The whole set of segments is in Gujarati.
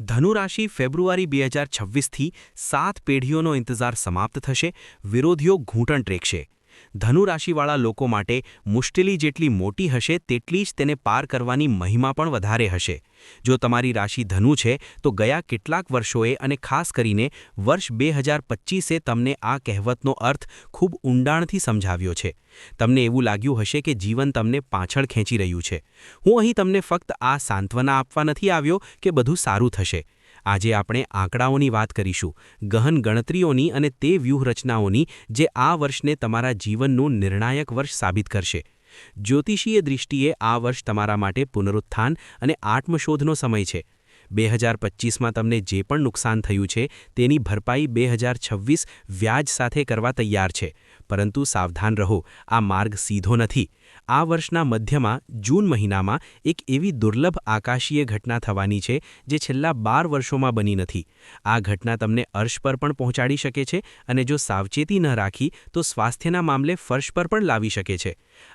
ધનુ રાશિ ફેબ્રુઆરી બે હજાર છવ્વીસથી સાત પેઢીઓનો ઇંતજાર સમાપ્ત થશે. વિરોધીઓ ઘૂંટણ ટ્રેકશે ધનુ રાશિવાળા લોકો માટે મુશ્કેલી જેટલી મોટી હશે, તેટલી જ તેને પાર કરવાની મહિમા પણ વધારે હશે. જો તમારી રાશિ ધનુ છે, તો ગયા કેટલાક વર્ષોએ અને ખાસ કરીને વર્ષ બે હજાર પચીસે તમને આ કહેવતનો અર્થ ખૂબ ઊંડાણથી સમજાવ્યો છે. તમને એવું લાગ્યું હશે કે જીવન તમને પાછળ ખેંચી રહ્યું છે. હું અહીં તમને ફક્ત આ સાંત્વના આપવા નથી આવ્યો કે બધું સારું થશે. આજે આપણે આંકડાઓની વાત કરીશું, ગહન ગણતરીઓની અને તે વ્યૂહરચનાઓની, જે આ વર્ષને તમારા જીવનનું નિર્ણાયક વર્ષ સાબિત કરશે. જ્યોતિષીય દૃષ્ટિએ આ વર્ષ તમારા માટે પુનરુત્થાન અને આત્મશોધનો સમય છે. બે હજાર પચીસમાં તમને જે પણ નુકસાન થયું છે, તેની ભરપાઈ બે હજાર છવ્વીસ વ્યાજ સાથે કરવા તૈયાર છે. પરંતુ સાવધાન રહો, આ માર્ગ સીધો નથી. આ વર્ષના મધ્યમાં, જૂન મહિનામાં, એક એવી દુર્લભ આકાશીય ઘટના થવાની છે, જે છેલ્લા બાર વર્ષોમાં બની નથી. આ ઘટના તમને અર્શ પર પણ પહોંચાડી શકે છે અને જો સાવચેતી ન રાખી, તો સ્વાસ્થ્યના મામલે ફર્શ પર પણ લાવી શકે છે.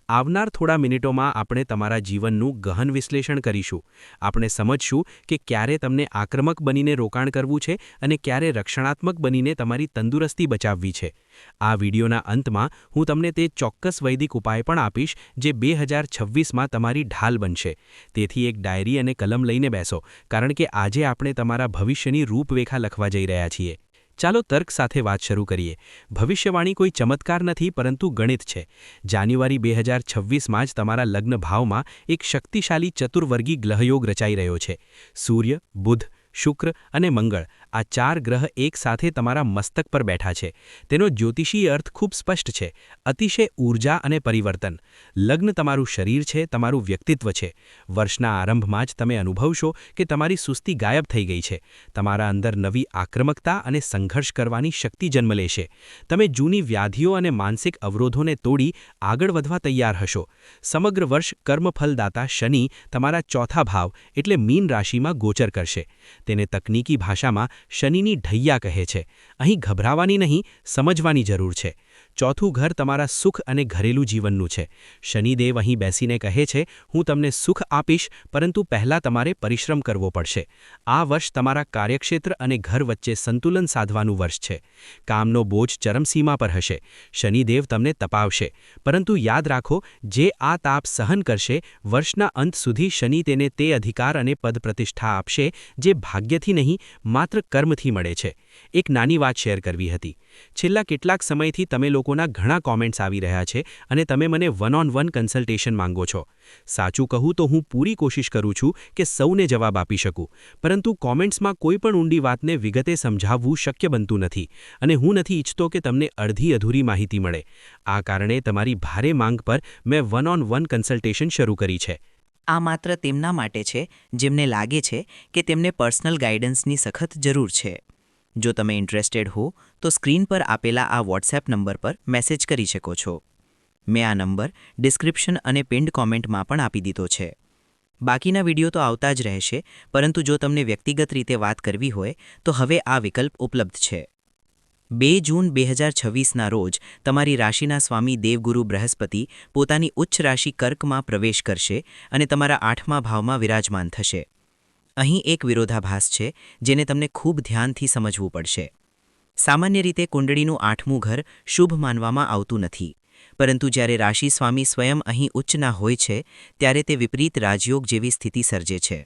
આવનાર થોડા મિનિટોમાં આપણે તમારા જીવનનું ગહન વિશ્લેષણ કરીશું. આપણે સમજશું કે ક્યારે તમને આક્રમક બનીને રોકાણ કરવું છે અને ક્યારે રક્ષણાત્મક બનીને તમારી તંદુરસ્તી બચાવવી છે. આ વિડીયોના અંતમાં હું તમને તે ચોક્કસ વૈદિક ઉપાય પણ આપીશ, જે બે હજાર છવ્વીસમાં તમારી ઢાલ બનશે. તેથી એક ડાયરી અને કલમ લઈને બેસો, કારણ કે આજે આપણે તમારા ભવિષ્યની રૂપરેખા લખવા જઈ રહ્યા છીએ. ચાલો તર્ક સાથે વાત શરૂ કરીએ. ભવિષ્યવાણી કોઈ ચમત્કાર નથી, પરંતુ ગણિત છે. જાન્યુઆરી બે હજાર છવ્વીસમાં જ તમારા લગ્ન ભાવમાં એક શક્તિશાળી ચતુર્વર્ગી ગ્રહયોગ રચાઈ રહ્યો છે. સૂર્ય, બુધ, શુક્ર અને મંગળ આ ચાર ગ્રહ એક સાથે તમારા મસ્તક પર બેઠા છે. તેનો જ્યોતિષીય અર્થ ખૂબ સ્પષ્ટ છે. અતિશય ઊર્જા અને પરિવર્તન. લગ્ન તમારું શરીર છે, તમારું વ્યક્તિત્વ છે. વર્ષના આરંભમાં જ તમે અનુભવશો કે તમારી સુસ્તી ગાયબ થઈ ગઈ છે. તમારા અંદર નવી આક્રમકતા અને સંઘર્ષ કરવાની શક્તિ જન્મ લેશે તમે જૂની વ્યાધિઓ અને માનસિક અવરોધોને તોડી આગળ વધવા તૈયાર હશો. સમગ્ર વર્ષ કર્મફલદાતા શનિ તમારા ચોથા ભાવ, એટલે મીન રાશિમાં ગોચર કરશે. તેને તકનીકી ભાષામાં શનિની ઢૈયા કહે છે. અહીં ગભરાવાની નહીં સમજવાની જરૂર છે. ચોથું ઘર તમારા સુખ અને ઘરેલું જીવનનું છે. શનિદેવ અહીં બેસીને કહે છે, હું તમને સુખ આપીશ, પરંતુ પહેલાં તમારે પરિશ્રમ કરવો પડશે. આ વર્ષ તમારા કાર્યક્ષેત્ર અને ઘર વચ્ચે સંતુલન સાધવાનું વર્ષ છે. કામનો બોજ ચરમસીમા પર હશે. શનિદેવ તમને તપાવશે. પરંતુ યાદ રાખો, જે આ તાપ સહન કરશે, વર્ષના અંત સુધી શનિ તેને તે અધિકાર અને પદ પ્રતિષ્ઠા આપશે, જે ભાગ્યથી નહીં, માત્ર કર્મથી મળે છે. એક નાની વાત શેર કરવી હતી. છેલ્લા કેટલાક સમયથી તમે લોકોના ઘણા કોમેન્ટ્સ આવી રહ્યા છે અને તમે મને વન ઓન વન કન્સલ્ટેશન માંગો છો. સાચું કહું તો હું પૂરી કોશિશ કરું છું કે સૌને જવાબ આપી શકું, પરંતુ કોમેન્ટ્સમાં કોઈ પણ ઊંડી વાતને વિગતે સમજાવવું શક્ય બનતું નથી અને હું નથી ઈચ્છતો કે તમને અડધી અધૂરી માહિતી મળે. આ કારણે તમારી ભારે માંગ પર મેં વન ઓન વન કન્સલ્ટેશન શરૂ કરી છે. આ માત્ર તેમના માટે છે, જેમને લાગે છે કે તેમને પર્સનલ ગાઈડન્સની સખત જરૂર છે. જો તમે ઇન્ટરેસ્ટેડ હો, તો સ્ક્રીન પર આપેલા આ વોટ્સએપ નંબર પર મેસેજ કરી શકો છો. મેં આ નંબર ડિસ્ક્રિપ્શન અને પિન્ડ કોમેન્ટમાં પણ આપી દીધો છે. બાકીના વીડિયો તો આવતા જ રહેશે, પરંતુ જો તમને વ્યક્તિગત રીતે વાત કરવી હોય, તો હવે આ વિકલ્પ ઉપલબ્ધ છે. બે જૂન બે હજાર છવ્વીસના રોજ તમારી રાશિના સ્વામી દેવગુરુ બૃહસ્પતિ પોતાની ઉચ્ચ રાશિ કર્કમાં પ્રવેશ કરશે અને તમારા આઠમા ભાવમાં વિરાજમાન થશે. અહીં એક વિરોધાભાસ છે, જેને તમને ખૂબ ધ્યાનથી સમજવું પડશે. સામાન્ય રીતે કુંડળીનું આઠમું ઘર શુભ માનવામાં આવતું નથી, પરંતુ જ્યારે રાશિ સ્વામી સ્વયં અહીં ઉચ્ચના હોય છે, ત્યારે તે વિપરીત રાજયોગ જેવી સ્થિતિ સર્જે છે.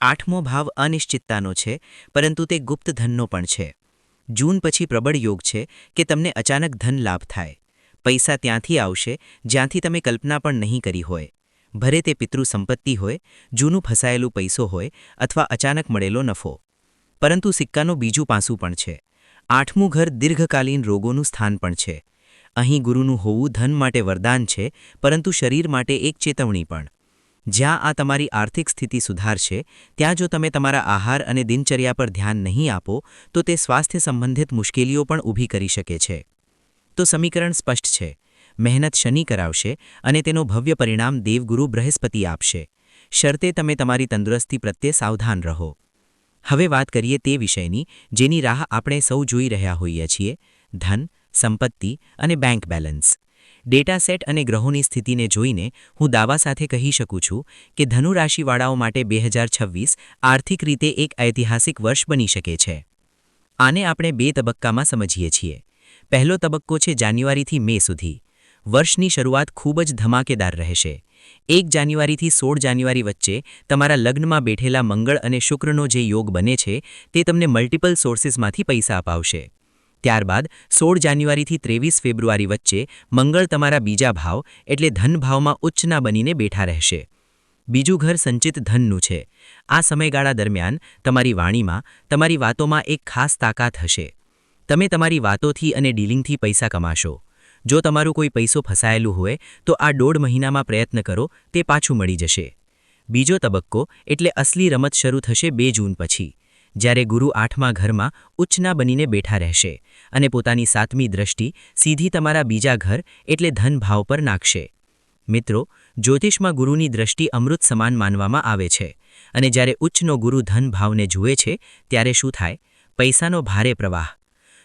આઠમો ભાવ અનિશ્ચિતતાનો છે, પરંતુ તે ગુપ્ત ધનનો પણ છે. જૂન પછી પ્રબળ યોગ છે કે તમને અચાનક ધન લાભ થાય. પૈસા ત્યાંથી આવશે, જ્યાંથી તમે કલ્પના પણ નહીં કરી હોય. ભરે તે પિતૃ સંપત્તિ હોય, જૂનું ફસાયેલું પૈસો હોય અથવા અચાનક મળેલો નફો. પરંતુ સિક્કાનું બીજું પાસું પણ છે. આઠમું ઘર દીર્ઘકાલીન રોગોનું સ્થાન પણ છે. અહીં ગુરુનું હોવું ધન માટે વરદાન છે, પરંતુ શરીર માટે એક ચેતવણી પણ. જ્યાં આ તમારી આર્થિક સ્થિતિ સુધારશે, ત્યાં જો તમે તમારા આહાર અને દિનચર્યા પર ધ્યાન નહીં આપો, તો તે સ્વાસ્થ્ય સંબંધિત મુશ્કેલીઓ પણ ઊભી કરી શકે છે. તો સમીકરણ સ્પષ્ટ છે. મહેનત શનિ કરાવશે અને તેનો ભવ્ય પરિણામ દેવગુરુ બૃહસ્પતિ આપશે. શરતે તમે તમારી તંદુરસ્તી પ્રત્યે સાવધાન રહો. હવે વાત કરીએ તે વિષયની, જેની રાહ આપણે સૌ જોઈ રહ્યા હોઈએ છીએ, ધન, સંપત્તિ અને બેંક બેલેન્સ ડેટા સેટ અને ગ્રહોની સ્થિતિને જોઈને હું દાવા સાથે કહી શકું છું કે ધનુ રાશિવાળાઓ માટે બે આર્થિક રીતે એક ઐતિહાસિક વર્ષ બની શકે છે. આને આપણે બે તબક્કામાં સમજીએ છીએ. પહેલો તબક્કો છે જાન્યુઆરીથી મે સુધી. વર્ષની શરૂઆત ખૂબ જ ધમાકેદાર રહેશે. એક જાન્યુઆરીથી સોળ જાન્યુઆરી વચ્ચે તમારા લગ્નમાં બેઠેલા મંગળ અને શુક્રનો જે યોગ બને છે, તે તમને મલ્ટિપલ સોર્સિસમાંથી પૈસા અપાવશે. ત્યારબાદ, સોળ જાન્યુઆરીથી ત્રેવીસ ફેબ્રુઆરી વચ્ચે મંગળ તમારા બીજા ભાવ, એટલે ધન ભાવમાં ઉચ્ચના બનીને બેઠા રહેશે. બીજું ઘર સંચિત ધનનું છે. આ સમયગાળા દરમિયાન તમારી વાણીમાં, તમારી વાતોમાં એક ખાસ તાકાત હશે. તમે તમારી વાતોથી અને ડીલિંગથી પૈસા કમાશો. જો તમારું કોઈ પૈસો ફસાયેલું હોય, તો આ દોઢ મહિનામાં પ્રયત્ન કરો, તે પાછું મળી જશે. બીજો તબક્કો, એટલે અસલી રમત શરૂ થશે બે જૂન પછી, જ્યારે ગુરુ આઠમા ઘરમાં ઉચ્ચના બનીને બેઠા રહેશે અને પોતાની સાતમી દ્રષ્ટિ સીધી તમારા બીજા ઘર, એટલે ધન ભાવ પર નાખશે. મિત્રો, જ્યોતિષમાં ગુરુની દ્રષ્ટિ અમૃત સમાન માનવામાં આવે છે અને જ્યારે ઉચ્ચનો ગુરુ ધન ભાવને જુએ છે, ત્યારે શું થાય? પૈસાનો ભારે પ્રવાહ.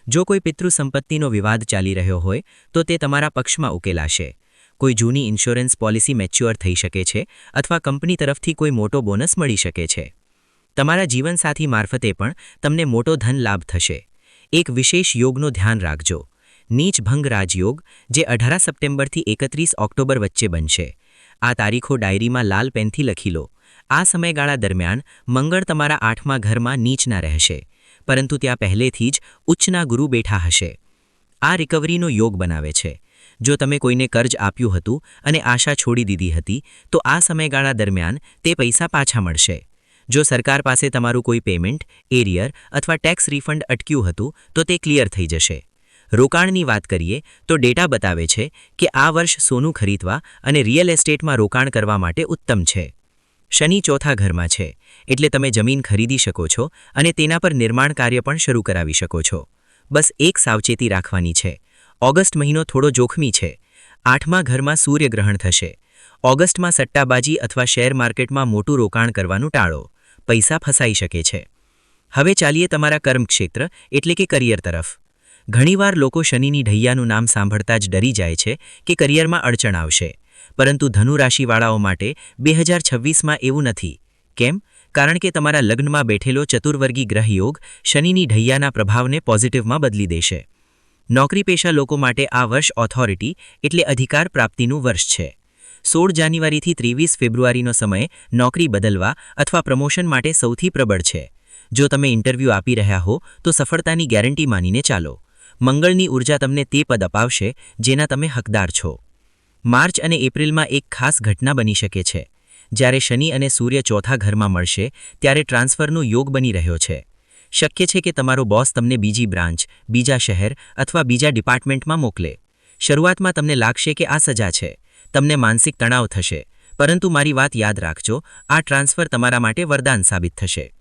જો કોઈ પિતૃ સંપત્તિનો વિવાદ ચાલી રહ્યો હોય, તો તે તમારા પક્ષમાં ઉકેલાશે. કોઈ જૂની ઇન્સ્યોરન્સ પોલિસી મેચ્યોર થઈ શકે છે અથવા કંપની તરફથી કોઈ મોટો બોનસ મળી શકે છે. તમારા જીવનસાથી મારફતે પણ તમને મોટો ધન લાભ થશે. એક વિશેષ યોગનું ધ્યાન રાખજો. નીચ ભંગ રાજયોગ જે અઢાર સપ્ટેમ્બરથી એકત્રીસ ઓક્ટોબર વચ્ચે બનશે. આ તારીખો ડાયરીમાં લાલ પેનથી લખી લો. આ સમયગાળા દરમિયાન મંગળ તમારા આઠમા ઘરમાં નીચના રહેશે. પરંતુ ત્યાં પહેલેથી જ ઉચ્ચના ગુરુ બેઠા હશે. આ રિકવરીનો યોગ બનાવે છે. જો તમે કોઈને કર્જ આપ્યું હતું અને આશા છોડી દીધી હતી, તો આ સમયગાળા દરમિયાન તે પૈસા પાછા મળશે. જો સરકાર પાસે તમારું કોઈ પેમેન્ટ એરિયર અથવા ટેક્સ રિફંડ અટક્યું હતું, તો તે ક્લિયર થઈ જશે. રોકાણની વાત કરીએ, તો ડેટા બતાવે છે કે આ વર્ષ સોનું ખરીદવા અને રિયલ એસ્ટેટમાં રોકાણ કરવા માટે ઉત્તમ છે. શનિ ચોથા ઘરમાં છે, એટલે તમે જમીન ખરીદી શકો છો અને તેના પર નિર્માણ કાર્ય પણ શરૂ કરાવી શકો છો. બસ એક સાવચેતી રાખવાની છે. ઓગસ્ટ મહિનો થોડો જોખમી છે. આઠમા ઘરમાં સૂર્યગ્રહણ થશે. ઓગસ્ટમાં સટ્ટાબાજી અથવા શેર માર્કેટમાં મોટું રોકાણ કરવાનું ટાળો. પૈસા ફસાઈ શકે છે. હવે ચાલીએ તમારા કર્મક્ષેત્ર, એટલે કે કરિયર તરફ. ઘણીવાર લોકો શનિની ઢૈયાનું નામ સાંભળતા જ ડરી જાય છે કે કરિયરમાં અડચણ આવશે. પરંતુ ધનુ રાશિવાળાઓ માટે બે હજાર છવ્વીસમાં એવું નથી. કેમ? કારણ કે તમારા લગ્નમાં બેઠેલો ચતુર્વર્ગી ગ્રહયોગ શનિની ઢૈયાના પ્રભાવને પોઝિટિવમાં બદલી દેશે. નોકરી પેશા લોકો માટે આ વર્ષ ઓથોરિટી એટલે અધિકાર પ્રાપ્તિનું વર્ષ છે. સોળ જાન્યુઆરીથી ત્રેવીસ ફેબ્રુઆરીનો સમય નોકરી બદલવા અથવા પ્રમોશન માટે સૌથી પ્રબળ છે. જો તમે ઇન્ટરવ્યૂ આપી રહ્યા હો, તો સફળતાની ગેરંટી માનીને ચાલો. મંગળની ઊર્જા તમને તે પદ અપાવશે, જેના તમે હકદાર છો. માર્ચ અને એપ્રિલમાં એક ખાસ ઘટના બની શકે છે. જ્યારે શનિ અને સૂર્ય ચોથા ઘરમાં મળશે, ત્યારે ટ્રાન્સફરનો યોગ બની રહ્યો છે. શક્ય છે કે તમારો બોસ તમને બીજી બ્રાન્ચ, બીજા શહેર અથવા બીજા ડિપાર્ટમેન્ટમાં મોકલે. શરૂઆતમાં તમને લાગશે કે આ સજા છે. તમને માનસિક તણાવ થશે. પરંતુ મારી વાત યાદ રાખજો, આ ટ્રાન્સફર તમારા માટે વરદાન સાબિત થશે.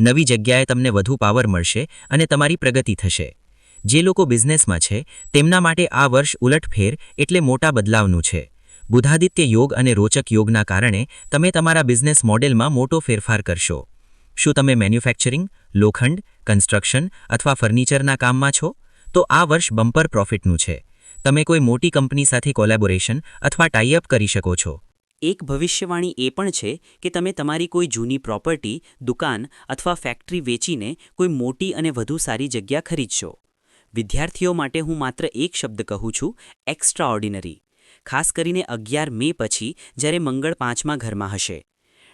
નવી જગ્યાએ તમને વધુ પાવર મળશે અને તમારી પ્રગતિ થશે. જે લોકો બિઝનેસમાં છે, તેમના માટે આ વર્ષ ઉલટફેર એટલે મોટા બદલાવનું છે. બુધાદિત્ય યોગ અને રોચક યોગના કારણે તમે તમારા બિઝનેસ મોડેલમાં મોટો ફેરફાર કરશો. શું તમે મેન્યુફેક્ચરિંગ, લોખંડ, કન્સ્ટ્રક્શન અથવા ફર્નિચરના કામમાં છો? તો આ વર્ષ બમ્પર પ્રોફિટનું છે. તમે કોઈ મોટી કંપની સાથે કોલેબોરેશન અથવા ટાઈઅપ કરી શકો છો. એક ભવિષ્યવાણી એ પણ છે કે તમે તમારી કોઈ જૂની પ્રોપર્ટી, દુકાન અથવા ફેક્ટરી વેચીને કોઈ મોટી અને વધુ સારી જગ્યા ખરીદશો. વિદ્યાર્થીઓ માટે હું માત્ર એક શબ્દ કહું છું એક્સ્ટ્રા ઓર્ડિનરી ખાસ કરીને અગિયાર મે પછી, જ્યારે મંગળ પાંચમા ઘરમાં હશે.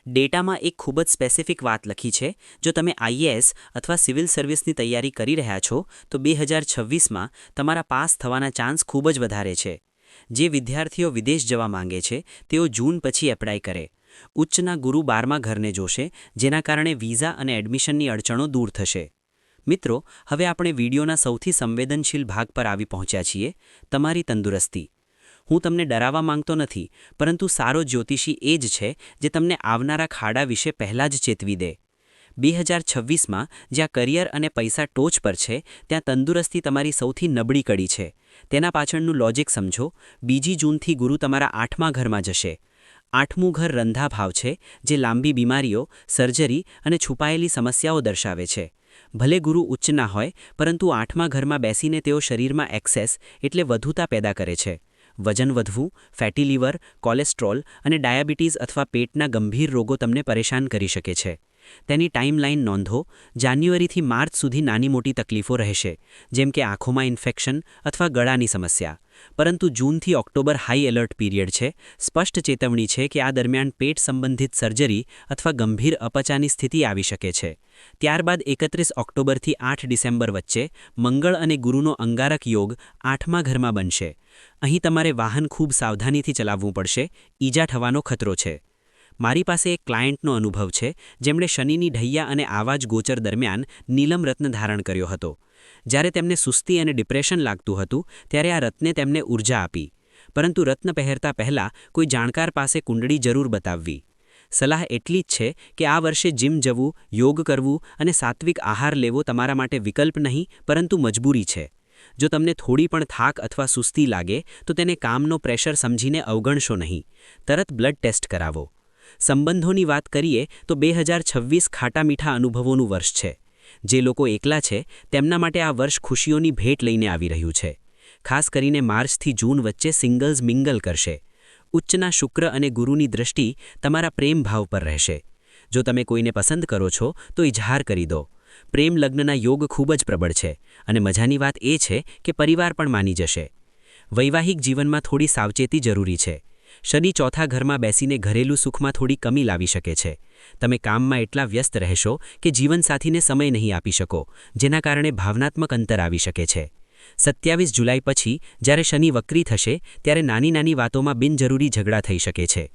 ડેટામાં એક ખૂબ જ સ્પેસિફિક વાત લખી છે, જો તમે આઈએએસ અથવા સિવિલ સર્વિસની તૈયારી કરી રહ્યા છો, તો બે હજાર છવ્વીસમાં તમારા પાસ થવાના ચાન્સ ખૂબ જ વધારે છે. જે વિદ્યાર્થીઓ વિદેશ જવા માંગે છે, તેઓ જૂન પછી એપ્લાય કરે. ઉચ્ચના ગુરુ બારમા ઘરને જોશે, જેના કારણે વિઝા અને એડમિશનની અડચણો દૂર થશે. મિત્રો, હવે આપણે વિડીયોના સૌથી સંવેદનશીલ ભાગ પર આવી પહોંચ્યા છીએ, તમારી તંદુરસ્તી. હું તમને ડરાવવા માંગતો નથી, પરંતુ સારો જ્યોતિષી એ જ છે જે તમને આવનારા ખાડા વિશે પહેલાં જ ચેતવી દે. બે હજાર છવ્વીસમાં, જ્યાં કરિયર અને પૈસા ટોચ પર છે, ત્યાં તંદુરસ્તી તમારી સૌથી નબળી કડી છે. તેના પાછળનું લોજિક સમજો, બીજી જૂનથી ગુરુ તમારા આઠમા ઘરમાં જશે. આઠમું ઘર રંધા ભાવ છે, જે લાંબી બીમારીઓ, સર્જરી અને છુપાયેલી સમસ્યાઓ દર્શાવે છે. ભલે ગુરુ ઉચ્ચ ના હોય, પરંતુ આઠમા ઘરમાં બેસીને તેઓ શરીરમાં એક્સેસ એટલે વધુતા પેદા કરે છે. વજન વધવું, ફેટી લીવર, કોલેસ્ટ્રોલ અને ડાયાબિટીસ અથવા પેટના ગંભીર રોગો તમને પરેશાન કરી શકે છે. તેની ટાઈમલાઈન નોંધો. જાન્યુઆરીથી માર્ચ સુધી નાની મોટી તકલીફો રહેશે, જેમ કે આંખોમાં ઇન્ફેક્શન અથવા ગળાની સમસ્યા. પરંતુ જૂનથી ઓક્ટોબર હાઈ એલર્ટ પીરિયડ છે. સ્પષ્ટ ચેતવણી છે કે આ દરમિયાન પેટ સંબંધિત સર્જરી અથવા ગંભીર અપચાની સ્થિતિ આવી શકે છે. ત્યારબાદ એકત્રીસ ઓક્ટોબરથી આઠ ડિસેમ્બર વચ્ચે મંગળ અને ગુરુનો અંગારક યોગ આઠમા ઘરમાં બનશે. અહીં તમારે વાહન ખૂબ સાવધાનીથી ચલાવવું પડશે. ઈજા થવાનો ખતરો છે. મારી પાસે એક ક્લાયન્ટનો અનુભવ છે, જેમણે શનિની ઢૈયા અને આવા જ ગોચર દરમિયાન નીલમ રત્ન ધારણ કર્યો હતો. જ્યારે તેમને સુસ્તી અને ડિપ્રેશન લાગતું હતું, ત્યારે આ રત્ને તેમને ઊર્જા આપી. પરંતુ રત્ન પહેરતા પહેલાં કોઈ જાણકાર પાસે કુંડળી જરૂર બતાવવી. સલાહ એટલી જ છે કે આ વર્ષે જીમ જવું, યોગ કરવું અને સાત્વિક આહાર લેવો તમારા માટે વિકલ્પ નહીં, પરંતુ મજબૂરી છે. જો તમને થોડી પણ થાક અથવા સુસ્તી લાગે, તો તેને કામનો પ્રેશર સમજીને અવગણશો નહીં. તરત બ્લડ ટેસ્ટ કરાવો. સંબંધોની વાત કરીએ તો બે હજાર છવ્વીસ ખાટા મીઠા અનુભવોનું વર્ષ છે. જે લોકો એકલા છે, તેમના માટે આ વર્ષ ખુશીઓની ભેટ લઈને આવી રહ્યું છે. ખાસ કરીને માર્ચથી જૂન વચ્ચે સિંગલ્સ મિંગલ કરશે. ઉચ્ચના શુક્ર અને ગુરુની દ્રષ્ટિ તમારા પ્રેમ ભાવ પર રહેશે. જો તમે કોઈને પસંદ કરો છો, તો ઇજહાર કરી દો. પ્રેમ લગ્નના યોગ ખૂબ જ પ્રબળ છે અને મજાની વાત એ છે કે પરિવાર પણ માની જશે. વૈવાહિક જીવનમાં થોડી સાવચેતી જરૂરી છે. શનિ ચોથા ઘરમાં બેસીને ઘરેલું સુખમાં થોડી કમી લાવી શકે છે. તમે કામમાં એટલા વ્યસ્ત રહેશો કે જીવનસાથીને સમય નહીં આપી શકો, જેના કારણે ભાવનાત્મક અંતર આવી શકે છે. સત્યાવીસ જુલાઈ પછી, જ્યારે શનિ વક્રી થશે, ત્યારે નાની નાની વાતોમાં બિનજરૂરી ઝઘડા થઈ શકે છે.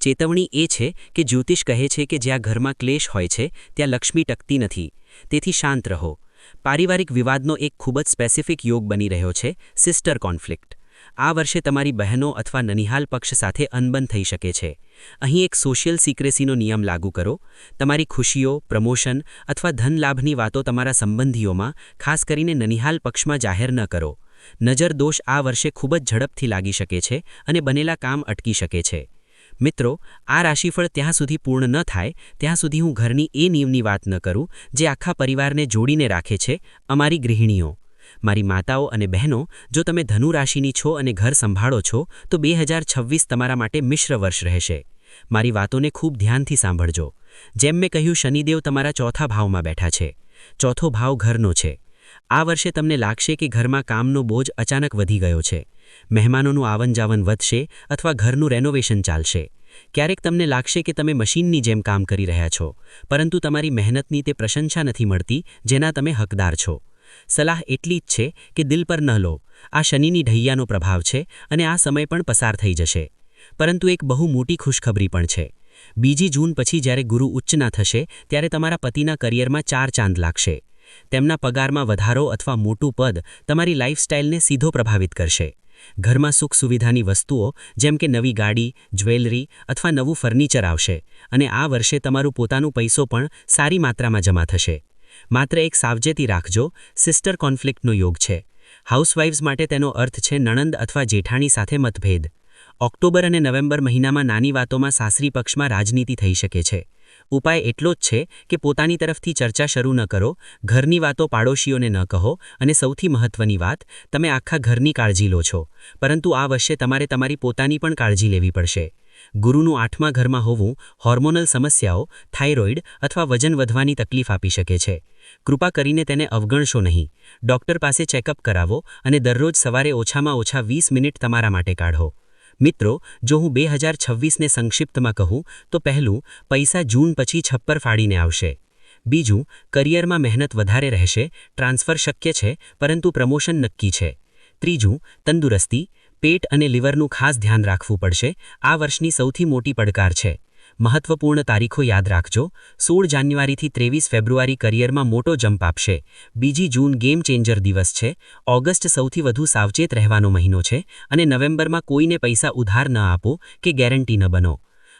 ચેતવણી એ છે કે જ્યોતિષ કહે છે કે જ્યાં ઘરમાં ક્લેશ હોય છે, ત્યાં લક્ષ્મી ટકતી નથી. તેથી શાંત રહો. પારિવારિક વિવાદનો એક ખૂબ જ સ્પેસિફિક યોગ બની રહ્યો છે સિસ્ટર કોન્ફ્લિક્ટ આ વર્ષે તમારી બહેનો અથવા નનિહાલ પક્ષ સાથે અનબન થઈ શકે છે. અહીં એક સોશિયલ સિક્રેસીનો નિયમ લાગુ કરો. તમારી ખુશીઓ, પ્રમોશન અથવા ધનલાભની વાતો તમારા સંબંધીઓમાં, ખાસ કરીને નનિહાલ પક્ષમાં જાહેર ન કરો. નજર દોષ આ વર્ષે ખૂબ જ ઝડપથી લાગી શકે છે અને બનેલા કામ અટકી શકે છે. મિત્રો, આ રાશિફળ ત્યાં સુધી પૂર્ણ ન થાય, ત્યાં સુધી હું ઘરની એ નિયમની વાત ન કરું, જે આખા પરિવારને જોડીને રાખે છે, અમારી ગૃહિણીઓ. મારી માતાઓ અને બહેનો, જો તમે ધનુ રાશિની છો અને ઘર સંભાળો છો, તો બે તમારા માટે મિશ્ર વર્ષ રહેશે. મારી વાતોને ખૂબ ધ્યાનથી સાંભળજો. જેમ મેં કહ્યું, શનિદેવ તમારા ચોથા ભાવમાં બેઠા છે. ચોથો ભાવ ઘરનો છે. આ વર્ષે તમને લાગશે કે ઘરમાં કામનો બોજ અચાનક વધી ગયો છે. મહેમાનોનું આવનજાવન વધશે અથવા ઘરનું રેનોવેશન ચાલશે. ક્યારેક તમને લાગશે કે તમે મશીનની જેમ કામ કરી રહ્યા છો, પરંતુ તમારી મહેનતની તે પ્રશંસા નથી મળતી, જેના તમે હકદાર છો. સલાહ એટલી જ છે કે દિલ પર ન લો. આ શનિની ઢૈયાનો પ્રભાવ છે અને આ સમય પણ પસાર થઈ જશે. પરંતુ એક બહુ મોટી ખુશખબરી પણ છે. બીજી જૂન પછી જ્યારે ગુરુ ઉચ્ચના થશે, ત્યારે તમારા પતિના કરિયરમાં ચાર ચાંદ લાગશે. તેમના પગારમાં વધારો અથવા મોટું પદ તમારી લાઇફસ્ટાઇલને સીધો પ્રભાવિત કરશે. ઘરમાં સુખ સુવિધાની વસ્તુઓ, જેમ કે નવી ગાડી, જ્વેલરી અથવા નવું ફર્નિચર આવશે અને આ વર્ષે તમારું પોતાનું પૈસો પણ સારી માત્રામાં જમા થશે. માત્ર એક સાવચેતી રાખજો સિસ્ટર કોન્ફ્લિક્ટનો યોગ છે. હાઉસવાઇવ્સ માટે તેનો અર્થ છે નણંદ અથવા જેઠાણી સાથે મતભેદ. ઓક્ટોબર અને નવેમ્બર મહિનામાં નાની વાતોમાં સાસરી પક્ષમાં રાજનીતિ થઈ શકે છે. ઉપાય એટલો જ છે કે પોતાની તરફથી ચર્ચા શરૂ ન કરો, ઘરની વાતો પાડોશીઓને ન કહો અને સૌથી મહત્વની વાત, તમે આખા ઘરની કાળજી લો છો. પરંતુ આ વર્ષે તમારે તમારી પોતાની પણ કાળજી લેવી પડશે. ગુરુનું આઠમા ઘરમાં હોવું હોર્મોનલ સમસ્યાઓ, થાઇરોઇડ અથવા વજન વધવાની તકલીફ આપી શકે છે. કૃપા કરીને તેને અવગણશો નહીં. ડોક્ટર પાસે ચેકઅપ કરાવો અને દરરોજ સવારે ઓછામાં ઓછા વીસ મિનિટ તમારા માટે કાઢો. મિત્રો, જો હું બે હજાર છવ્વીસને સંક્ષિપ્તમાં કહું, તો પહેલું, પૈસા જૂન પછી છપ્પર ફાડીને આવશે. બીજું, કરિયરમાં મહેનત વધારે રહેશે, ટ્રાન્સફર શક્ય છે, પરંતુ પ્રમોશન નક્કી છે. ત્રીજું, તંદુરસ્તી પેટ અને લીવરનું ખાસ ધ્યાન રાખવું પડશે. આ વર્ષની સૌથી મોટી પડકાર છે. મહત્વપૂર્ણ તારીખો યાદ રાખજો. સોળ જાન્યુઆરીથી ત્રેવીસ ફેબ્રુઆરી કરિયરમાં મોટો જમ્પ આપશે. બીજી જૂન ગેમ ચેન્જર દિવસ છે. ઓગસ્ટ સૌથી વધુ સાવચેત રહેવાનો મહિનો છે અને નવેમ્બરમાં કોઈને પૈસા ઉધાર ન આપો કે ગેરંટી ન બનો.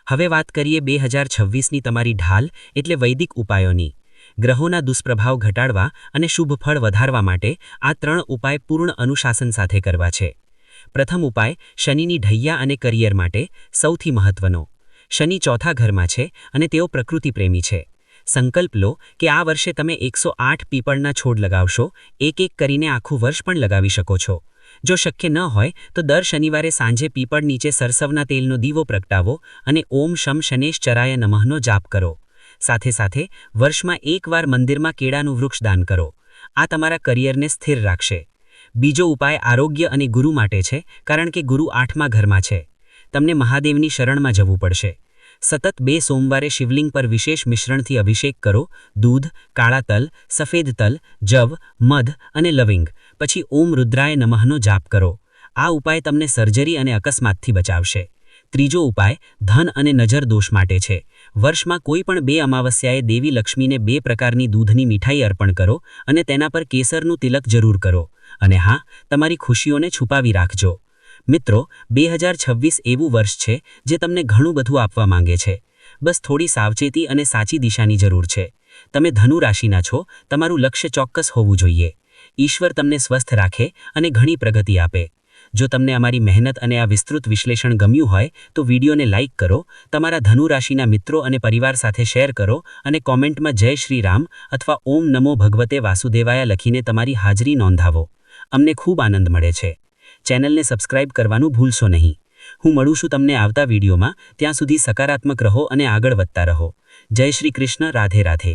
હવે વાત કરીએ બે હજાર છવ્વીસની તમારી ઢાલ એટલે વૈદિક ઉપાયોની. ગ્રહોના દુષ્પ્રભાવ ઘટાડવા અને શુભ ફળ વધારવા માટે આ ત્રણ ઉપાય પૂર્ણ અનુશાસન સાથે કરવા છે. પ્રથમ ઉપાય શનિની ઢૈયા અને કરિયર માટે સૌથી મહત્વનો. શનિ ચોથા ઘરમાં છે અને તેઓ પ્રકૃતિ પ્રેમી છે. સંકલ્પ લો કે આ વર્ષે તમે એકસો આઠ પીપળના છોડ લગાવશો એક એક કરીને આખું વર્ષ પણ લગાવી શકો છો. જો શક્ય ન હોય, તો દર શનિવારે સાંજે પીપળ નીચે સરસવના તેલનો દીવો પ્રગટાવો અને ઓમ શમ શનેશ ચરાય નમઃનો જાપ કરો. સાથે સાથે વર્ષમાં એકવાર મંદિરમાં કેળાનું વૃક્ષ દાન કરો. આ તમારા કરિયરને સ્થિર રાખશે. બીજો ઉપાય આરોગ્ય અને ગુરુ માટે છે, કારણ કે ગુરુ આઠમા ઘરમાં છે. તમને મહાદેવની શરણમાં જવું પડશે. સતત બે સોમવારે શિવલિંગ પર વિશેષ મિશ્રણથી અભિષેક કરો, દૂધ, કાળા તલ, સફેદ તલ, જવ, મધ અને લવિંગ. પછી ઓમ રુદ્રાય નમઃનો જાપ કરો. આ ઉપાય તમને સર્જરી અને અકસ્માતથી બચાવશે. ત્રીજો ઉપાય, ધન અને નજર દોષ માટે છે. વર્ષમાં કોઈ પણ બે અમાવસ્યાએ દેવી લક્ષ્મીને બે પ્રકારની દૂધની મીઠાઈ અર્પણ કરો અને તેના પર કેસરનું તિલક જરૂર કરો. અને હા, તમારી ખુશીઓને છુપાવી રાખજો. મિત્રો, બે હજાર છવ્વીસ એવું વર્ષ છે જે તમને ઘણું બધું આપવા માંગે છે. બસ થોડી સાવચેતી અને સાચી દિશાની જરૂર છે. તમે ધનુ રાશિના છો, તમારું લક્ષ્ય ચોક્કસ હોવું જોઈએ. ઈશ્વર તમને સ્વસ્થ રાખે અને ઘણી પ્રગતિ આપે. જો તમને અમારી મહેનત અને આ વિસ્તૃત વિશ્લેષણ ગમ્યું હોય, તો વિડીયોને લાઇક કરો, તમારા ધનુ રાશિના મિત્રો અને પરિવાર સાથે શેર કરો અને કોમેન્ટમાં જય શ્રી રામ અથવા ઓમ નમો ભગવતે વાસુદેવાયા લખીને તમારી હાજરી નોંધાવો. અમને ખૂબ આનંદ મળે છે. ચેનલને સબસ્ક્રાઇબ કરવાનું ભૂલશો નહીં. હું મળું છું તમને આવતા વિડીયોમાં. ત્યાં સુધી સકારાત્મક રહો અને આગળ વધતા રહો. જય શ્રી કૃષ્ણ. રાધે રાધે.